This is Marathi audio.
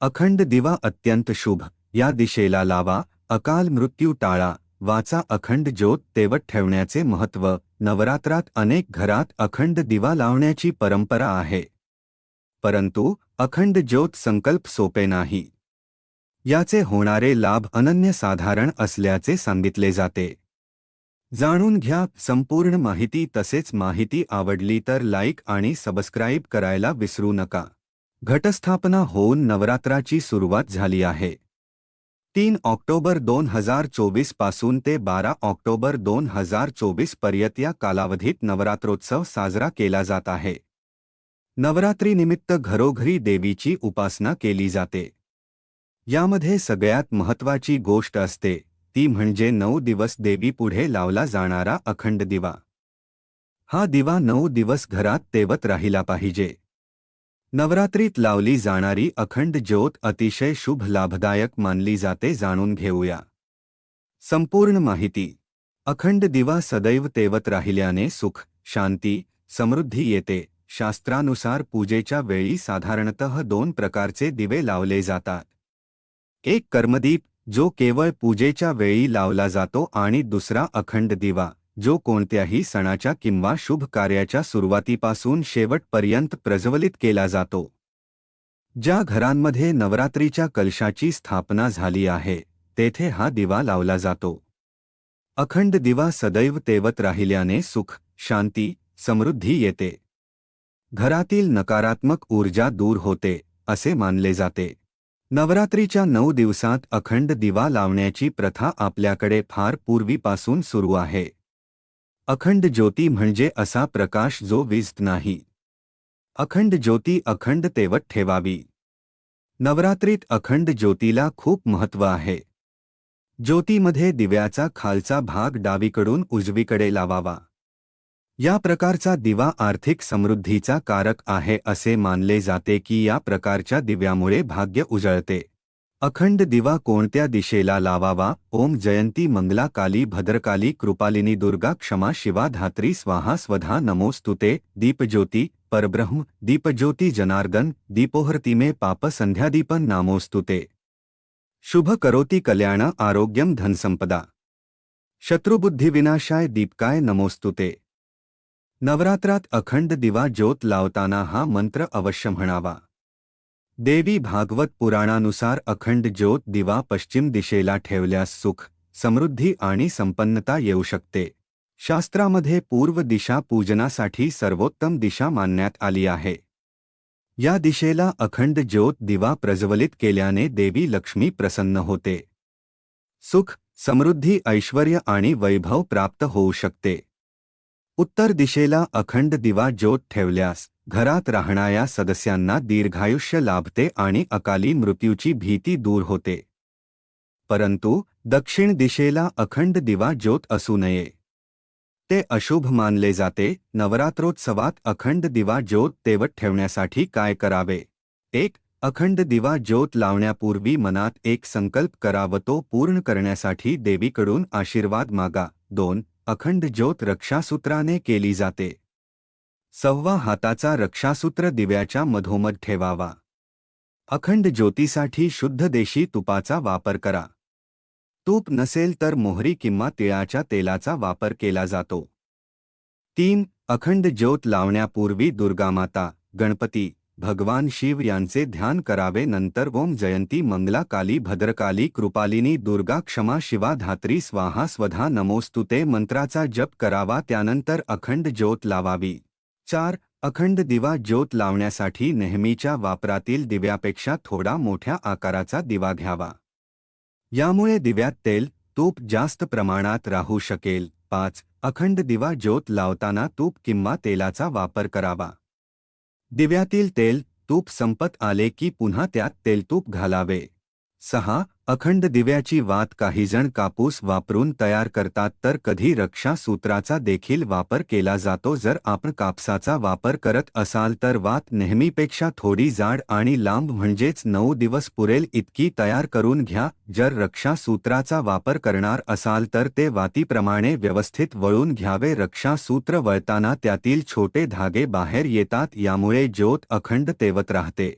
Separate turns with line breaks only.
अखंड दिवा अत्यंत शुभ. या दिशेला लावा अकाल मृत्यू टाळा. वाचा अखंड ज्योत तेवत ठेवण्याचे महत्त्व. नवरात्रात अनेक घरात अखंड दिवा लावण्याची परंपरा आहे. परंतु अखंड ज्योत संकल्प सोपे नाही. याचे होणारे लाभ अनन्यसाधारण असल्याचे सांगितले जाते. जाणून घ्या संपूर्ण माहिती तसेच माहिती आवडली तर लाईक आणि सबस्क्राईब करायला विसरू नका. घटस्थापना होऊन नवरात्राची सुरुवात झाली आहे. तीन ऑक्टोबर दोन हजार चोवीसपासून ते बारा ऑक्टोबर दोन हजार चोवीसपर्यंत या कालावधीत नवरात्रोत्सव साजरा केला जात आहे. नवरात्रीनिमित्त घरोघरी देवीची उपासना केली जाते. यामध्ये सगळ्यात महत्त्वाची गोष्ट असते ती म्हणजे नऊ दिवस देवीपुढे लावला जाणारा अखंड दिवा. हा दिवा नऊ दिवस घरात तेवत राहिला पाहिजे. नवरात्रीत लावली जाणारी अखंड ज्योत अतिशय शुभ लाभदायक मानली जाते जाणून घेऊया. संपूर्ण माहिती. अखंड दिवा सदैव तेवत राहिल्याने सुख शांती समृद्धी येते. शास्त्रानुसार पूजेच्या वेळी साधारणतः दोन प्रकारचे दिवे लावले जातात. एक कर्मदीप जो केवळ पूजेच्या वेळी लावला जातो आणि दुसरा अखंड दिवा. जो कोणत्याही सणाच्या किंवा शुभ कार्याच्या सुरुवातीपासून शेवटपर्यंत प्रज्वलित केला जातो. ज्या घरांमध्ये नवरात्रीच्या कलशाची स्थापना झाली आहे तेथे हा दिवा लावला जातो. अखंड दिवा सदैव तेवत राहिल्याने सुख शांती समृद्धी येते. घरातील नकारात्मक ऊर्जा दूर होते असे मानले जाते. नवरात्रीच्या नऊ दिवसात अखंड दिवा लावण्याची प्रथा आपल्याकडे फार पूर्वीपासून सुरू आहे. अखंड ज्योती म्हणजे असा प्रकाश जो विजत नाही. अखंड ज्योती अखंड तेवत ठेवावी. नवरात्रीत अखंड ज्योतीला खूप महत्त्व आहे. ज्योतीमध्ये दिव्याचा खालचा भाग डावीकडून उजवीकडे लावावा. या प्रकारचा दिवा आर्थिक समृद्धीचा कारक आहे असे मानले जाते की या प्रकारच्या दिव्यामुळे भाग्य उजळते. अखंड दिवा कोणत्या दिशेला लावावा ओम जयंती मंगला काली भद्रकाली कृपालिनी दुर्गा क्षमा शिवा धात्री स्वाहा स्वधा नमोस्तुते दीपज्योति परब्रह्म दीपज्योती जनार्दन दीपोहर्तिमे पाप संध्यादीपन नामोस्तुते शुभ करोती कल्याण आरोग्यम धन धनसंपदा शत्रुबुद्धिविनाशाय दीपकाय नमोस्तुते नवरात्रात अखंड दिवा ज्योत लावताना हा मंत्र अवश्य म्हणावा देवी भागवत पुराणानुसार अखंड ज्योत दिवा पश्चिम दिशेला ठेवल्यास सुख, समृद्धी आणि संपन्नता येऊ शकते. शास्त्रामध्ये पूर्व दिशा पूजनासाठी सर्वोत्तम दिशा मानण्यात आली आहे. या दिशेला अखंड ज्योत दिवा प्रज्वलित केल्याने देवी लक्ष्मी प्रसन्न होते. सुख, समृद्धी, ऐश्वर्य आणि वैभव प्राप्त होऊ शकते. उत्तर दिशेला अखंड दिवा ज्योत ठेवल्यास घरात राहणाऱ्या सदस्यांना दीर्घायुष्य लाभते आणि अकाली मृत्यूची भीती दूर होते. परंतु दक्षिण दिशेला अखंड दिवा ज्योत असू नये. ते अशुभ मानले जाते. नवरात्रोत्सवात अखंड दिवा ज्योत तेवत ठेवण्यासाठी काय करावे? एक अखंड दिवा ज्योत लावण्यापूर्वी मनात एक संकल्प करा तो पूर्ण करण्यासाठी देवीकडून आशीर्वाद मागा. दोन अखंड ज्योत रक्षासूत्राने केली जाते. सव्वा हाताचा रक्षासूत्र दिव्याच्या मधोमध ठेवावा. अखंड ज्योतीसाठी शुद्ध देशी तुपाचा वापर करा. तूप नसेल तर मोहरी किंवा तिळाच्या तेलाचा वापर केला जातो. तीन अखंड ज्योत लावण्यापूर्वी दुर्गामाता गणपती. भगवान शिव यांचे ध्यान करावे नंतर ओम जयंती मंगला काली भद्रकाली कृपालिनी दुर्गा क्षमा शिवा धात्री स्वाहा स्वधा नमोस्तुते मंत्राचा जप करावा त्यानंतर अखंड ज्योत लावावी. चार अखंड दिवा ज्योत लावण्यासाठी नेहमीच्या वापरातील दिव्यापेक्षा थोडा मोठ्या आकाराचा दिवा घ्यावा. यामुळे दिव्यात तेल तूप जास्त प्रमाणात राहू शकेल. पाच अखंड दिवा ज्योत लावताना तूप किंवा तेलाचा वापर करावा. दिव्यातील तेल तूप संपत आले की पुन्हा त्यात तेलतूप घालावे. सहा अखंड दिव्याची वात काहीजण कापूस वापरून तयार करतात तर कधी रक्षा सूत्राचा देखील वापर केला जातो. जर आपण कापसाचा वापर करत असाल तर वात नेहमीपेक्षा थोडी जाड आणि लांब म्हणजेच नऊ दिवस पुरेल इतकी तयार करून घ्या. जर रक्षा सूत्राचा वापर करणार असाल तर ते वातीप्रमाणे व्यवस्थित वळून घ्यावे. रक्षा सूत्र वळताना त्यातील छोटे धागे बाहेर येतात यामुळे ज्योत अखंड तेवत राहते.